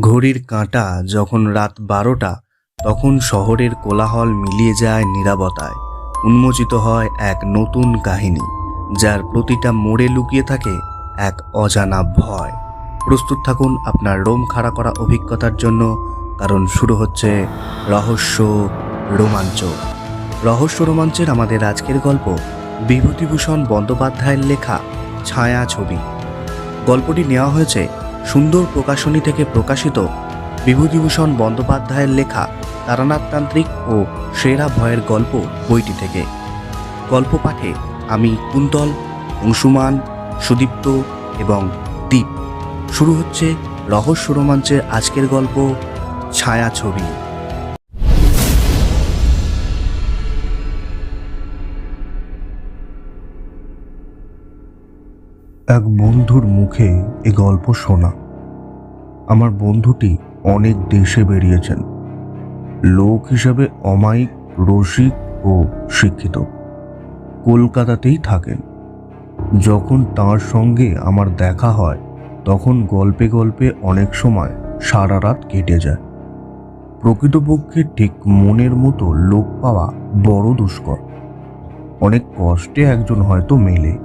ঘড়ির কাঁটা যখন রাত বারোটা, তখন শহরের কোলাহল মিলিয়ে যায় নীরবতায় উন্মোচিত হয় এক নতুন কাহিনী, যার প্রতিটা মোড়ে লুকিয়ে থাকে এক অজানা ভয়। প্রস্তুত থাকুন আপনার রোম খাড়া করা অভিজ্ঞতার জন্য, কারণ শুরু হচ্ছে রহস্য রোমাঞ্চ। রহস্য রোমাঞ্চের আমাদের আজকের গল্প বিভূতিভূষণ বন্দ্যোপাধ্যায়ের লেখা ছায়া ছবি। গল্পটি নেওয়া হয়েছে সুন্দর প্রকাশনী থেকে প্রকাশিত বিভূতিভূষণ বন্দ্যোপাধ্যায়ের লেখা তারানাথতান্ত্রিক ও সেরা ভয়ের গল্প বইটি থেকে। গল্প পাঠে আমি কুন্তল, অংশুমান, সুদীপ্ত এবং দীপ। শুরু হচ্ছে রহস্য রোমাঞ্চের আজকের গল্প, ছায়া ছবি। এক বন্ধুর মুখে এ গল্প শোনা। আমার বন্ধুটি অনেক দেশে বেরিয়েছেন। লোক হিসাবে অমায়িক, রসিক ও শিক্ষিত। কলকাতাতেই থাকেন। যখন তার সঙ্গে আমার দেখা হয়, তখন গল্পে গল্পে অনেক সময় সারা রাত কেটে যায়। প্রকৃতপক্ষে ঠিক মনের মতো লোক পাওয়া বড় দুষ্কর। অনেক কষ্টে একজন হয়তো মেলে।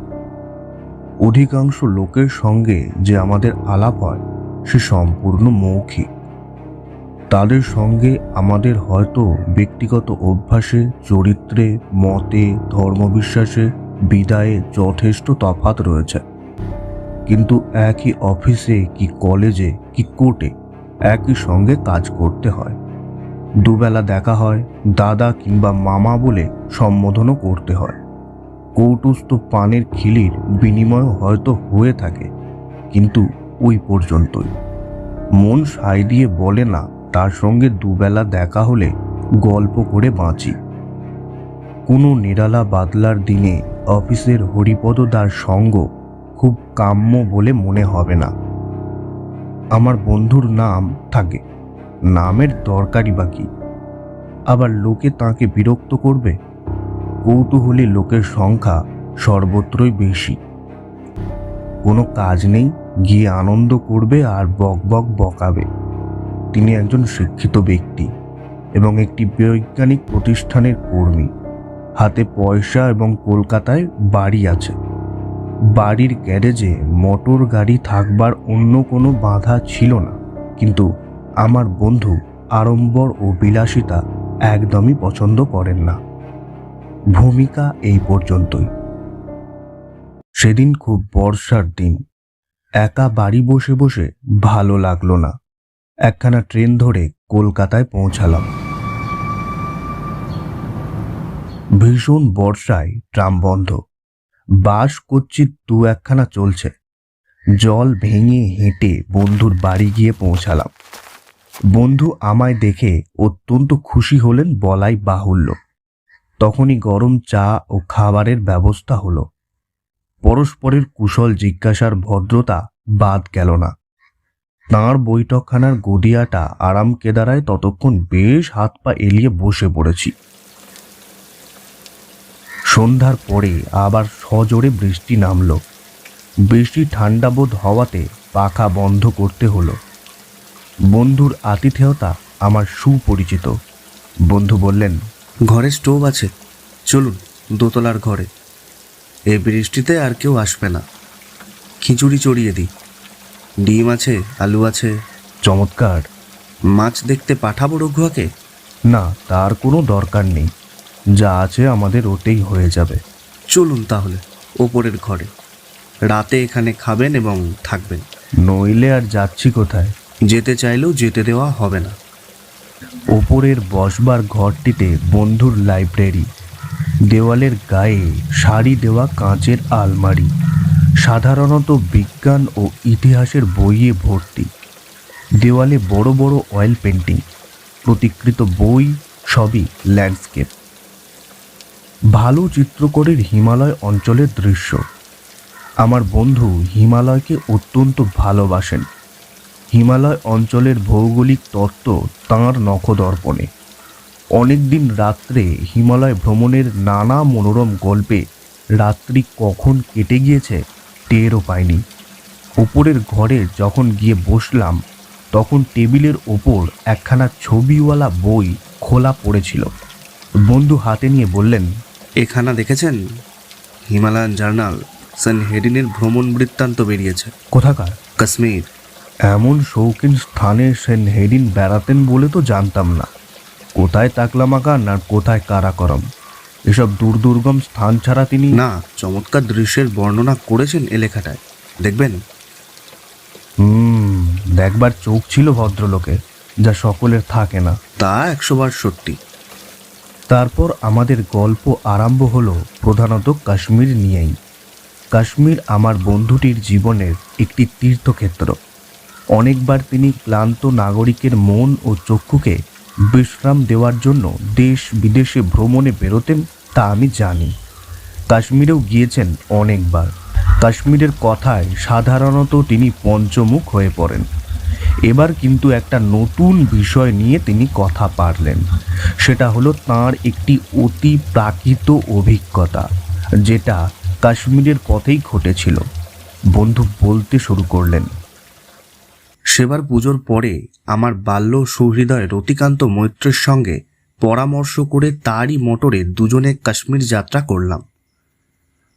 অধিকাংশ লোকের সঙ্গে যে আমাদের আলাপ হয়, সে সম্পূর্ণ মৌখিক। তাদের সঙ্গে আমাদের হয়তো ব্যক্তিগত অভ্যাসে, চরিত্রে, মতে, ধর্মবিশ্বাসে বিদায়ে যথেষ্ট তফাত রয়েছে। কিন্তু একই অফিসে কি কলেজে কি কোর্টে একই সঙ্গে কাজ করতে হয়। দুবেলা দেখা হয়, দাদা কিংবা মামা বলে সম্বোধনও করতে হয়। কৌটুস্থ পানের খিলির বিনিময় হয়তো হয়ে থাকে, কিন্তু ওই পর্যন্তই। মন সাই দিয়ে বলে না, তার সঙ্গে দুবেলা দেখা হলে গল্প করে বাঁচি। কোনো নিরালা বাদলার দিনে অফিসের হরিপদদার সঙ্গ খুব কাম্য বলে মনে হবে না। আমার বন্ধুর নাম থাকে, নামের দরকারই বাকি। আবার লোকে তাকে বিরক্ত করবে? কৌতূহলী লোকের সংখ্যা সর্বত্রই বেশি। কোনো কাজ নেই, গিয়ে আনন্দ করবে আর বক বক বকাবে। তিনি একজন শিক্ষিত ব্যক্তি এবং একটি বৈজ্ঞানিক প্রতিষ্ঠানের কর্মী। হাতে পয়সা এবং কলকাতায় বাড়ি আছে। বাড়ির গ্যারেজে মোটর গাড়ি থাকবার অন্য কোনো বাধা ছিল না, কিন্তু আমার বন্ধু আড়ম্বর ও বিলাসিতা একদমই পছন্দ করেন না। ভূমিকা এই পর্যন্তই। সেদিন খুব বর্ষার দিন। একা বাড়ি বসে বসে ভালো লাগল না। একখানা ট্রেন ধরে কলকাতায় পৌঁছালাম। ভীষণ বর্ষায় ট্রাম বন্ধ। বাস কচ্ছিত দু একখানা চলছে। জল ভেঙে হেঁটে বন্ধুর বাড়ি গিয়ে পৌঁছালাম। বন্ধু আমায় দেখে অত্যন্ত খুশি হলেন বলাই বাহুল্য। তখনই গরম চা ও খাবারের ব্যবস্থা হলো। পরস্পরের কুশল জিজ্ঞাসার ভদ্রতা বাদ গেল না। তাঁর বৈঠকখানার গদিয়াটা আরাম কেদারায় ততক্ষণ বেশ হাত পা এলিয়ে বসে পড়েছি। সন্ধ্যার পরে আবার সজোরে বৃষ্টি নামলো। বেশি ঠান্ডা বোধ হওয়াতে পাখা বন্ধ করতে হলো। বন্ধুর আতিথেয়তা আমার সুপরিচিত। বন্ধু বললেন ঘরে স্টোভ আছে। চলুন দোতলার ঘরে। এ বৃষ্টিতে আর কেউ আসবে না। খিচুড়ি চড়িয়ে দিই। ডিম আছে আলু আছে। চমৎকার। মাছ দেখতে পাঠাবো রঘুয়াকে? না তার কোনো দরকার নেই। যা আছে আমাদের ওটেই হয়ে যাবে। চলুন তাহলে ওপরের ঘরে। রাতে এখানে খাবেন এবং থাকবেন। নইলে আর যাচ্ছি কোথায়? যেতে চাইলেও যেতে দেওয়া হবে না। ওপরের বসবার ঘরটিতে বন্ধুর লাইব্রেরি। দেওয়ালের গায়ে শাড়ি দেওয়া কাঁচের আলমারি। সাধারণত বিজ্ঞান ও ইতিহাসের বইয়ে ভর্তি। দেওয়ালে বড় বড় অয়েল পেন্টিং, প্রতিকৃত বই সবই ল্যান্ডস্কেপ। ভালো চিত্রকরের হিমালয় অঞ্চলের দৃশ্য। আমার বন্ধু হিমালয়কে অত্যন্ত ভালোবাসেন। হিমালয় অঞ্চলের ভৌগোলিক তত্ত্ব তাঁর নখদর্পণে। অনেকদিন রাত্রে হিমালয় ভ্রমণের নানা মনোরম গল্পে রাত্রি কখন কেটে গিয়েছে টেরও পাইনি। উপরের ঘরে যখন গিয়ে বসলাম তখন টেবিলের ওপর একখানা ছবিওয়ালা বই খোলা পড়েছিল। বন্ধু হাতে নিয়ে বললেন এখানা দেখেছেন? হিমালয়ান জার্নাল সেন্ট হেডিনের ভ্রমণ বৃত্তান্ত বেরিয়েছে। কোথাকার? কাশ্মীর। এমন শৌখিন স্থানে সেন হেডিন বেড়াতেন বলে তো জানতাম না। কোথায় তাকলামাকান আর কোথায় কারাকরম? এসব দূর দুর্গম স্থান ছাড়া তিনি না চমৎকার দৃশ্যের বর্ণনা করেছেন এ লেখাটায়। দেখবেন? হুম দেখবার চোখ ছিল ভদ্রলোকের যা সকলের থাকে না। তা একশো বার সত্যি। তারপর আমাদের গল্প আরম্ভ হলো প্রধানত কাশ্মীর নিয়েই। কাশ্মীর আমার বন্ধুটির জীবনের একটি তীর্থক্ষেত্র। অনেকবার তিনি ক্লান্ত নাগরিকের মন ও চক্ষুকে বিশ্রাম দেওয়ার জন্য দেশ বিদেশে ভ্রমণে বেরোতেন তা আমি জানি। কাশ্মীরেও গিয়েছেন অনেকবার। কাশ্মীরের কথায় সাধারণত তিনি পঞ্চমুখ হয়ে পড়েন। এবার কিন্তু একটা নতুন বিষয় নিয়ে তিনি কথা পারলেন। সেটা হলো তার একটি অতি প্রাকৃত অভিজ্ঞতা, যেটা কাশ্মীরের পথেই ঘটেছিল। বন্ধু বলতে শুরু করলেন সেবার পুজোর পরে আমার বাল্য সুহৃদয় রতিকান্ত মৈত্রের সঙ্গে পরামর্শ করে তারই মোটরে দুজনে কাশ্মীর যাত্রা করলাম।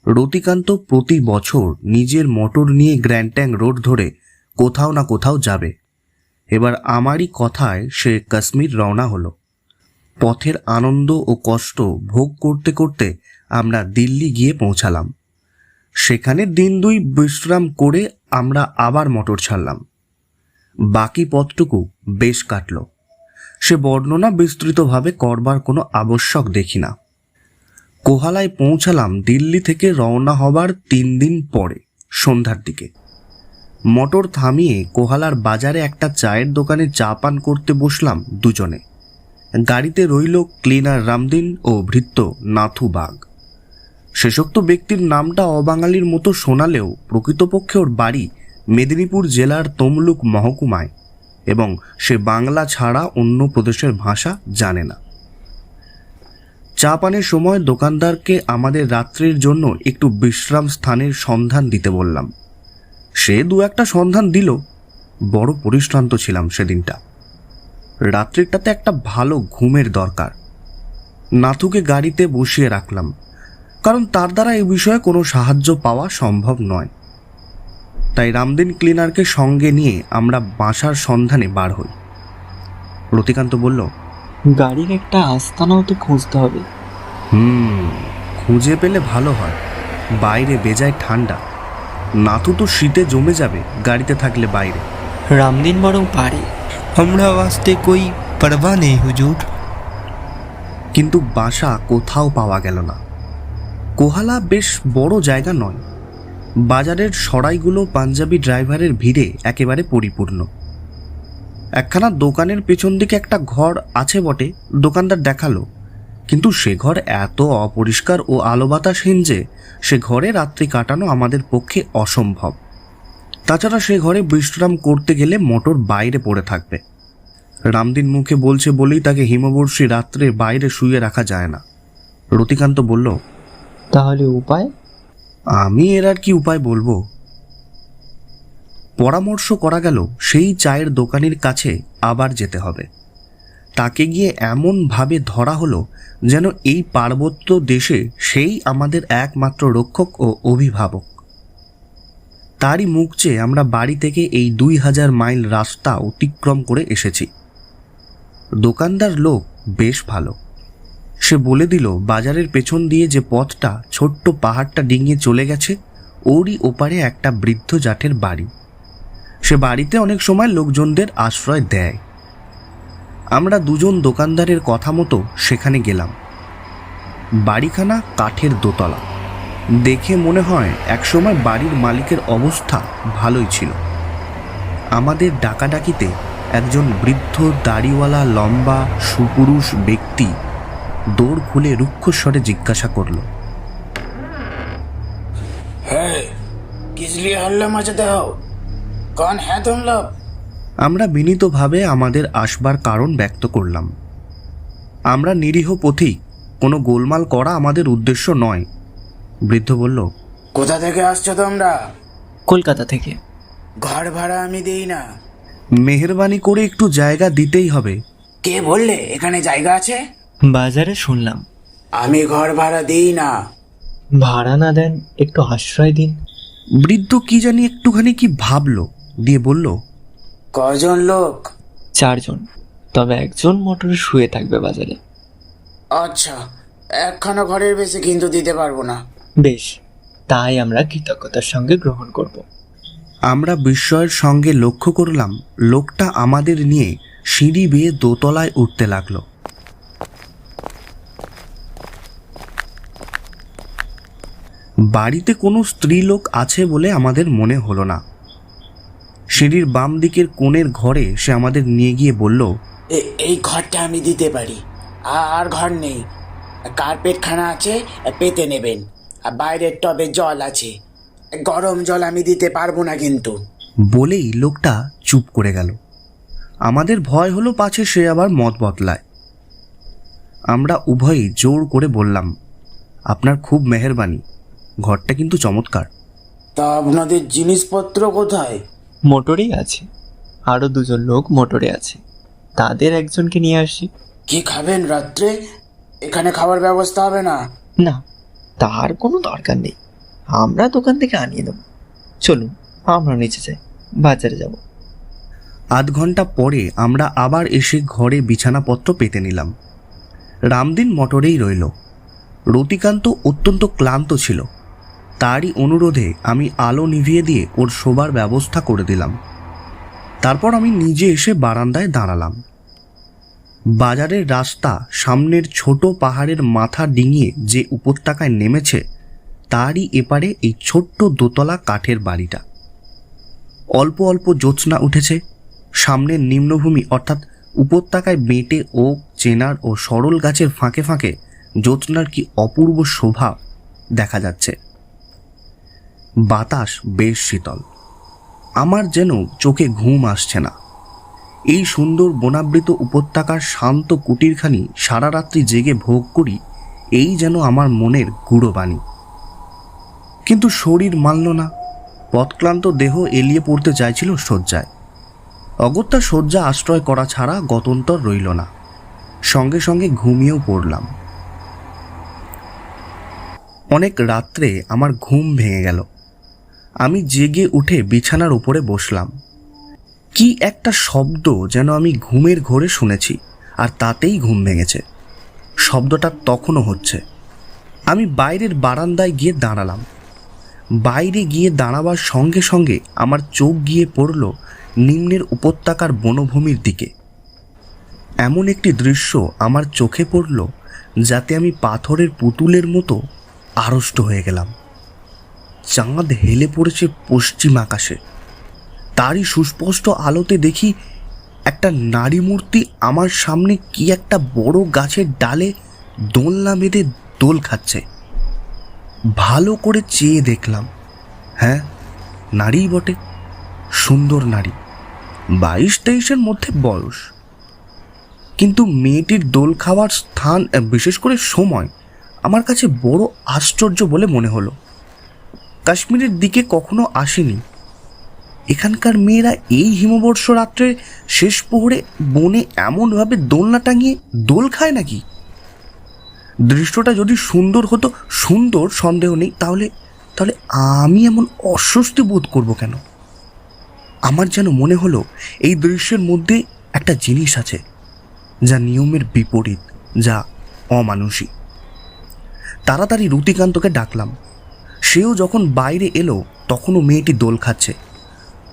রতিকান্ত প্রতি বছর নিজের মোটর নিয়ে গ্র্যান্ড রোড ধরে কোথাও না কোথাও যাবে। এবার আমারই কথায় সে কাশ্মীর রওনা হলো। পথের আনন্দ ও কষ্ট ভোগ করতে করতে আমরা দিল্লি গিয়ে পৌঁছালাম। সেখানে দিন দুই বিশ্রাম করে আমরা আবার মোটর ছাড়লাম। বাকি পথটুকু বেশ কাটল। সে বর্ণনা বিস্তৃতভাবে করবার কোনো আবশ্যক দেখি না। কোহালায় পৌঁছালাম দিল্লি থেকে রওনা হবার তিন দিন পরে, সন্ধ্যার দিকে। মোটর থামিয়ে কোহালার বাজারে একটা চায়ের দোকানে চা পান করতে বসলাম দুজনে। গাড়িতে রইল ক্লিনার রামদিন ও ভৃত্য নাথু বাগ। শেষোক্ত ব্যক্তির নামটা অবাঙালির মতো শোনালেও প্রকৃতপক্ষে ওর বাড়ি মেদিনীপুর জেলার তমলুক মহকুমায় এবং সে বাংলা ছাড়া অন্য প্রদেশের ভাষা জানে না। চা পানের সময় দোকানদারকে আমাদের রাত্রির জন্য একটু বিশ্রাম স্থানের সন্ধান দিতে বললাম। সে দু একটা সন্ধান দিল। বড় পরিশ্রান্ত ছিলাম সেদিনটা। রাত্রিটাতে একটা ভালো ঘুমের দরকার। নাথুকে গাড়িতে বসিয়ে রাখলাম, কারণ তার দ্বারা এই বিষয়ে কোনো সাহায্য পাওয়া সম্ভব নয়। তাই রামদিন ক্লিনারকে সঙ্গে নিয়ে আমরা বাসার সন্ধানে বার হই। রতিকান্ত বলল গাড়ির একটা আস্তানাও তো খুঁজতে হবে। হুম খুঁজে পেলে ভালো হয়। বাইরে বেজায় ঠান্ডা। নাতু তো শীতে জমে যাবে গাড়িতে থাকলে বাইরে। রামদিন বরং পারে। আমরা আসতে কই পারবা নেই হুজুর। কিন্তু বাসা কোথাও পাওয়া গেল না। কোহালা বেশ বড় জায়গা নয়। বাজারের সরাইগুলো পাঞ্জাবি ড্রাইভারের ভিড়ে একেবারে পরিপূর্ণ। একখানা দোকানের পেছন দিকে একটা ঘর আছে বটে, দোকানদার দেখাল। কিন্তু সে ঘর এত অপরিষ্কার ও আলো বাতাসহীন যে, সে ঘরে রাত্রি কাটানো আমাদের পক্ষে অসম্ভব। তাছাড়া সে ঘরে বিশ্রাম করতে গেলে মোটর বাইরে পড়ে থাকবে। রামদিন মুখে বলছে বলেই তাকে হিমবর্ষী রাত্রে বাইরে শুয়ে রাখা যায় না। রতিকান্ত বলল, তাহলে উপায়? আমি এর আর কি উপায় বলব? পরামর্শ করা গেল, সেই চায়ের দোকানের কাছে আবার যেতে হবে। তাকে গিয়ে এমনভাবে ধরা হলো যেন এই পার্বত্য দেশে সেই আমাদের একমাত্র রক্ষক ও অভিভাবক। তারই মুখ চেয়ে আমরা বাড়ি থেকে এই দুই হাজার মাইল রাস্তা অতিক্রম করে এসেছি। দোকানদার লোক বেশ ভালো। সে বলে দিল, বাজারের পেছন দিয়ে যে পথটা, ছোট্ট পাহাড়টা ডিঙিয়ে চলে গেছে, ওরই ওপারে একটা বৃদ্ধ জাঠের বাড়ি। সে বাড়িতে অনেক সময় লোকজনদের আশ্রয় দেয়। আমরা দুজন দোকানদারের কথা মতো সেখানে গেলাম। বাড়িখানা কাঠের দোতলা। দেখে মনে হয়, একসময় বাড়ির মালিকের অবস্থা ভালোই ছিল। আমাদের ডাকাডাকিতে একজন বৃদ্ধ, দাড়িওয়ালা, লম্বা, সুপুরুষ ব্যক্তি দৌড় খুলে রুক্ষ স্বরে জিজ্ঞাসা করল হ্যাঁ, হ্যাঁ আমরা বিনীতভাবে আমাদের আসবার কারণ ব্যক্ত করলাম। আমরা নিরীহ পথি কোনো গোলমাল করা আমাদের উদ্দেশ্য নয়। বৃদ্ধ বলল কোথা থেকে আসছো তোমরা? কলকাতা থেকে। ঘর ভাড়া আমি দেই না। মেহরবানি করে একটু জায়গা দিতেই হবে। কে বললে এখানে জায়গা আছে? বাজারে শুনলাম। আমি ঘর ভাড়া দিই না। ভাড়া না দেন একটু আশ্রয় দিন। বৃদ্ধ কি জানি একটুখানি কি ভাবলো দিয়ে বলল কজন লোক? চারজন। তবে একজন মোটরে শুয়ে থাকবে বাজারে। আচ্ছা একখানা ঘরের বেশি কিন্তু দিতে পারব না। বেশ তাই আমরা কৃতজ্ঞতার সঙ্গে গ্রহণ করব। আমরা বিস্ময়ের সঙ্গে লক্ষ্য করলাম লোকটা আমাদের নিয়ে সিঁড়ি বেয়ে দোতলায় উঠতে লাগল। বাড়িতে কোনো স্ত্রীলোক আছে বলে আমাদের মনে হলো না। সিঁড়ির বাম দিকের কোণের ঘরে সে আমাদের নিয়ে গিয়ে বলল এই ঘরটা আমি দিতে পারি। আর ঘর নেই। কার্পেট খানা আছে পেতে নেবেন। আর বাইরের টবে জল আছে। গরম জল আমি দিতে পারব না কিন্তু। বলেই লোকটা চুপ করে গেল। আমাদের ভয় হলো পাছে সে আবার মত বদলায়। আমরা উভয়ই জোর করে বললাম আপনার খুব মেহেরবানি। ঘরটা কিন্তু চমৎকার। তা আপনাদের জিনিসপত্র কোথায়? মোটরেই আছে। আরও দুজন লোক মোটরে আছে। তাদের একজনকে নিয়ে আসি। কি খাবেন রাত্রে? এখানে খাবার ব্যবস্থা হবে না। না তার কোনো দরকার নেই। আমরা দোকান থেকে আনিয়ে দেবো। চলুন আমরা নিচে যাই। বাজারে যাব। আধ ঘণ্টা পরে আমরা আবার এসে ঘরে বিছানাপত্র পেতে নিলাম। রামদিন মোটরেই রইল। রতিকান্ত অত্যন্ত ক্লান্ত ছিল। তারই অনুরোধে আমি আলো নিভিয়ে দিয়ে ওর শোবার ব্যবস্থা করে দিলাম। তারপর আমি নিজে এসে বারান্দায় দাঁড়ালাম। বাজারের রাস্তা সামনের ছোট পাহাড়ের মাথা ডিঙিয়ে যে উপত্যকায় নেমেছে, তারই এপারে এই ছোট্ট দোতলা কাঠের বাড়িটা। অল্প অল্প জ্যোৎস্না উঠেছে, সামনের নিম্নভূমি অর্থাৎ উপত্যকায় বেঁটে ও চেনার ও সরল গাছের ফাঁকে ফাঁকে জ্যোৎস্নার কি অপূর্ব শোভা দেখা যাচ্ছে। বাতাস বেশ শীতল। আমার যেন চোখে ঘুম আসছে না। এই সুন্দর বনাবৃত উপত্যকার শান্ত কুটিরখানি সারা রাত্রি জেগে ভোগ করি, এই যেন আমার মনের গুঁড়ো বাণী। কিন্তু শরীর মানল না। পথক্লান্ত দেহ এলিয়ে পড়তে চাইছিল শয্যায়। অগত্যা শয্যা আশ্রয় করা ছাড়া গতন্তর রইল না। সঙ্গে সঙ্গে ঘুমিয়েও পড়লাম। অনেক রাত্রে আমার ঘুম ভেঙে গেল। আমি জেগে উঠে বিছানার উপরে বসলাম। কি একটা শব্দ যেন আমি ঘুমের ঘোরে শুনেছি, আর তাতেই ঘুম ভেঙেছে। শব্দটা তখনও হচ্ছে। আমি বাইরের বারান্দায় গিয়ে দাঁড়ালাম। বাইরে গিয়ে দাঁড়াবার সঙ্গে সঙ্গে আমার চোখ গিয়ে পড়ল নিম্নের উপত্যকার বনভূমির দিকে। এমন একটি দৃশ্য আমার চোখে পড়ল, যাতে আমি পাথরের পুতুলের মতো আড়ষ্ট হয়ে গেলাম। চাঁদ হেলে পড়েছে পশ্চিম আকাশে। তারই সুস্পষ্ট আলোতে দেখি একটা নারী মূর্তি আমার সামনে কি একটা বড় গাছের ডালে দোলনা বেঁধে দোল খাচ্ছে। ভালো করে চেয়ে দেখলাম হ্যাঁ নারীই বটে, সুন্দর নারী, বাইশ তেইশের মধ্যে বয়স। কিন্তু মেয়েটির দোল খাওয়ার স্থান, বিশেষ করে সময়, আমার কাছে বড় আশ্চর্য বলে মনে হলো। কাশ্মীরের দিকে কখনো আসেনি। এখানকার মেয়েরা এই হিমবর্ষ রাত্রে শেষ প্রহরে বনে এমনভাবে দোলনা টাঙিয়ে দোল খায় নাকি? দৃশ্যটা যদি সুন্দর হতো, সুন্দর সন্দেহ নেই, তাহলে তাহলে আমি এমন অস্বস্তি বোধ করব কেন? আমার যেন মনে হলো, এই দৃশ্যের মধ্যে একটা জিনিস আছে, যা নিয়মের বিপরীত, যা অমানুষী তাড়াতাড়ি রুতিকান্তকে ডাকলাম। সেও যখন বাইরে এলো তখনও মেয়েটি দোল খাচ্ছে।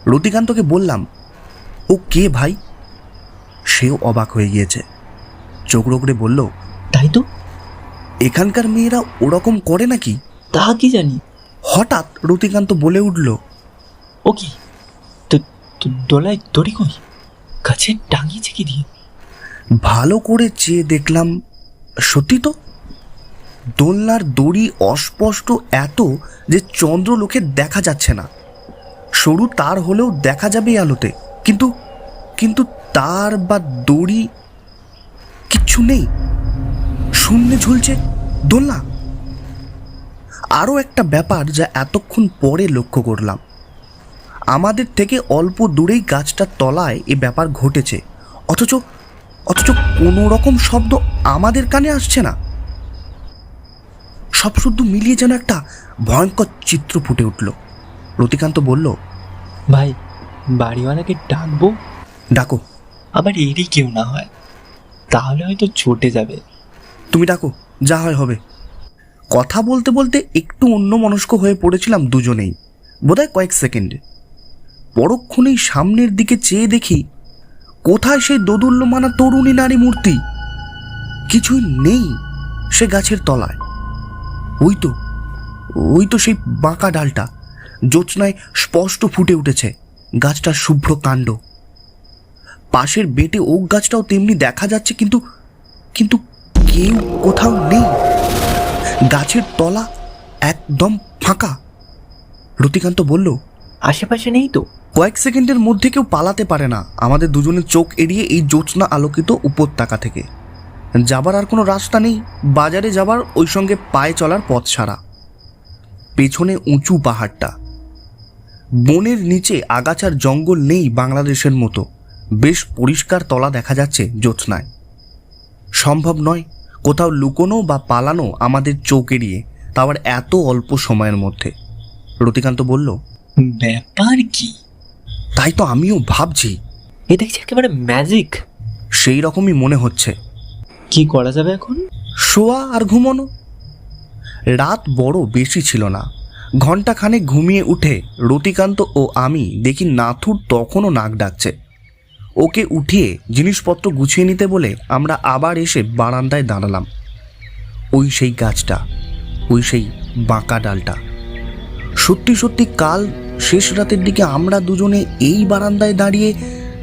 রতিকান্তকে বললাম ও কে ভাই? সেও অবাক হয়ে গিয়েছে। চোখ রোগড়ে বলল তাই তো। এখানকার মেয়েরা ওরকম করে নাকি? তা কি জানি। হঠাৎ রতিকান্ত বলে উঠল ও কি? দোলায় দড়ি কই? কাছে টাঙিয়েছে কি দিয়ে। ভালো করে চেয়ে দেখলাম সত্যি তো? দোলনার দড়ি অস্পষ্ট এত যে চন্দ্রলোকে দেখা যাচ্ছে না। সরু তার হলেও দেখা যাবে আলোতে। কিন্তু কিন্তু তার বা দড়ি কিচ্ছু নেই। শূন্যে ঝুলছে দোলনা। আরও একটা ব্যাপার যা এতক্ষণ পরে লক্ষ্য করলাম। আমাদের থেকে অল্প দূরেই গাছটার তলায় এ ব্যাপার ঘটেছে। অথচ অথচ কোনো রকম শব্দ আমাদের কানে আসছে না। সব শুদ্ধ মিলিয়ে যেন একটা ভয়ঙ্কর চিত্র ফুটে উঠল। রতিকান্ত বলল ভাই বাড়িওয়ালাকে ডাকবো? ডাকো। আবার এরই কেউ না হয়। তাহলে হয়তো চটে যাবে। তুমি ডাকো যা হয় হবে। কথা বলতে বলতে একটু অন্য মনস্ক হয়ে পড়েছিলাম দুজনেই। বোধহয় কয়েক সেকেন্ডে। পরক্ষণেই সামনের দিকে চেয়ে দেখি কোথায় সেই দোদুল্যমানা তরুণী নারী মূর্তি কিছুই নেই সে গাছের তলায়। ওই তো ওই তো সেই বাঁকা ডালটা জ্যোৎস্নায় স্পষ্ট ফুটে উঠেছে গাছটার শুভ্র কাণ্ড। পাশের বেটে ওক গাছটাও তেমনি দেখা যাচ্ছে কিন্তু কিন্তু কেউ কোথাও নেই। গাছের তলা একদম ফাঁকা। রতিকান্ত বলল আশেপাশে নেই তো? কয়েক সেকেন্ডের মধ্যে কেউ পালাতে পারে না। আমাদের দুজনের চোখ এড়িয়ে এই জ্যোৎস্না আলোকিত উপত্যকা থেকে। যাবার আর কোনো রাস্তা নেই। বাজারে যাবার ওই সঙ্গে পায়ে চলার পথ ছাড়া। পেছনে উঁচু পাহাড়টা। বনের নিচে আগাছার জঙ্গল নেই বাংলাদেশের মতো। বেশ পরিষ্কার তলা দেখা যাচ্ছে জ্যোৎস্নায়। সম্ভব নয় কোথাও লুকোনো বা পালানো আমাদের চোখ এড়িয়ে তাও আবার এত অল্প সময়ের মধ্যে। রতিকান্ত বলল ব্যাপার কি? তাই তো আমিও ভাবছি। এ দেখছি একেবারে ম্যাজিক সেই রকমই মনে হচ্ছে। কি করা যাবে এখন? শোয়া আর ঘুমানো। রাত বড় বেশি ছিল না। ঘন্টাখানে ঘুমিয়ে উঠে রতিকান্ত ও আমি দেখি নাথুর তখনও নাক ডাকছে। ওকে উঠিয়ে জিনিসপত্র গুছিয়ে নিতে বলে আমরা আবার এসে বারান্দায় দাঁড়ালাম। ওই সেই গাছটা, ওই সেই বাঁকা ডালটা। সত্যি সত্যি কাল শেষ রাতের দিকে আমরা দুজনে এই বারান্দায় দাঁড়িয়ে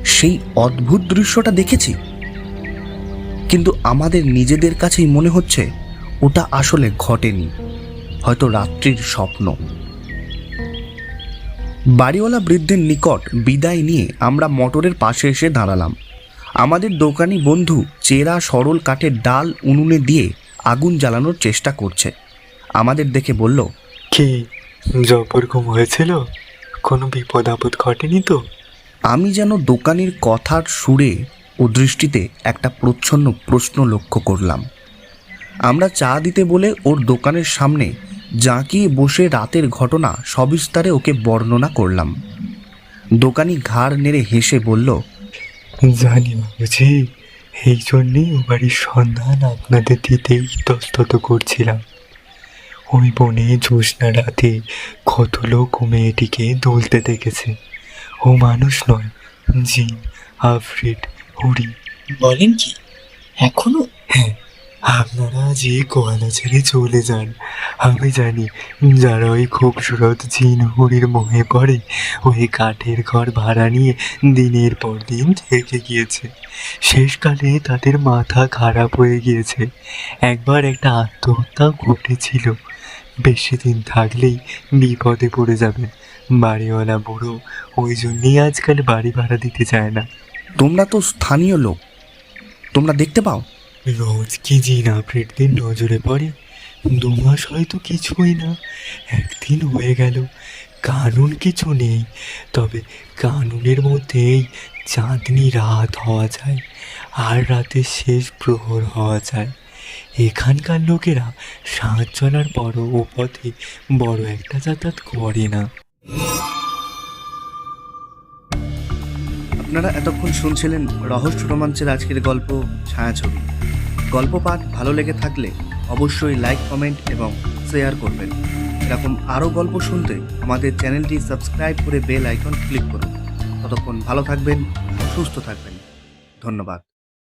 সেই অদ্ভুত দৃশ্যটা দেখেছি। কিন্তু আমাদের নিজেদের কাছেই মনে হচ্ছে ওটা আসলে ঘটেনি হয়তো রাত্রির স্বপ্ন। বাড়িওয়ালা বৃদ্ধের নিকট বিদায় নিয়ে আমরা মোটরের পাশে এসে দাঁড়ালাম। আমাদের দোকানি বন্ধু চেরা সরল কাঠের ডাল উনুনে দিয়ে আগুন জ্বালানোর চেষ্টা করছে। আমাদের দেখে বলল কি জবর ঘুম হয়েছিল? কোনো বিপদ আপদ ঘটেনি তো? আমি যেন দোকানের কথার সুরে ও দৃষ্টিতে একটা প্রচ্ছন্ন প্রশ্ন লক্ষ্য করলাম। আমরা চা দিতে বলে ওর দোকানের সামনে জাঁকিয়ে বসে রাতের ঘটনা সবিস্তারে ওকে বর্ণনা করলাম। দোকানি ঘাড় নেড়ে হেসে বলল, জানি বাবুজি এই জন্যেই ও বাড়ির সন্ধান আপনাদের দিতেই ইতস্তত করছিলাম। ওই বনে জ্যোৎস্না রাতে কত লোক মেয়েটিকে দুলতে দেখেছে। ও মানুষ নয়, জিন, আফ্রিট হুড়ি বলেন কি? এখনও? হ্যাঁ। আপনারা যে গোয়ালা ছেড়ে চলে যান আমি জানি যারা ওই খুবসুরত জিন হুড়ির মোহে পড়ে ওই কাঠের ঘর ভাড়া নিয়ে দিনের পর দিন থেকে গিয়েছে। শেষকালে তাদের মাথা খারাপ হয়ে গিয়েছে। একবার একটা আত্মহত্যা ঘটেছিল। বেশি দিন থাকলেই বিপদে পড়ে যাবেন। বাড়িওয়ালা বুড়ো ওই জন্যেই আজকাল বাড়ি ভাড়া দিতে চায় না। তোমরা তো স্থানীয় লোক। তোমরা দেখতে পাও? রোজ কি জিন আপরেটদের নজরে পড়ে, দু মাস হয়তো কিছুই না, একদিন হয়ে গেল, কানুন কিছু নেই, তবে কানুনের মধ্যেই চাঁদনি রাত হওয়া যায়, আর রাতের শেষ প্রহর হওয়া যায়। এখানকার লোকেরা সাত চলার পরও ও পথে বড় একটা যাতায়াত করে না। আপনারা এতক্ষণ শুনছিলেন রহস্য রোমাঞ্চের আজকের গল্প ছায়াছবি। গল্প পাঠ ভালো লেগে থাকলে অবশ্যই লাইক, কমেন্ট এবং শেয়ার করবেন। এরকম আরও গল্প শুনতে আমাদের চ্যানেলটি সাবস্ক্রাইব করে বেল আইকন ক্লিক করুন। ততক্ষণ ভালো থাকবেন, সুস্থ থাকবেন। ধন্যবাদ।